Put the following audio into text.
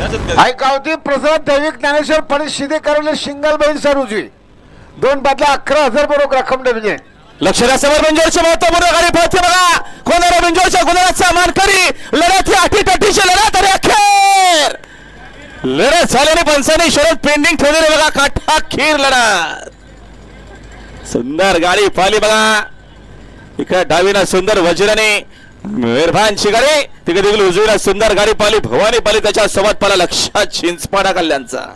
ऐकावती प्रसाद दैविक ज्ञानेश्वर पणित शिदे करवले शिंगल बैल सर उजवी दोन बादल्या अकरा हजार बरोबर रक्कम लक्ष द्या समोर बिंजोरची महत्त्वपूर्ण गाडी पळते बघा. कोणाला बिंजोरच्या गुणाचा मानकरी लढत ही अटी तटीची लढत आणि अखेर. लढत झाल्याने पंचाने शरद पेंडिंग ठेवलेले बघा. काठा खीर लढत. सुंदर गाडी पाहिली बघा. इकडे डावीला सुंदर वज्राने मेहरबानची गाडी तिकडे तिकडे उजवीला सुंदर गाडी पाली भवानी पाली त्याच्या सोबत पाला लक्षात चिंचपाडा कल्याणचा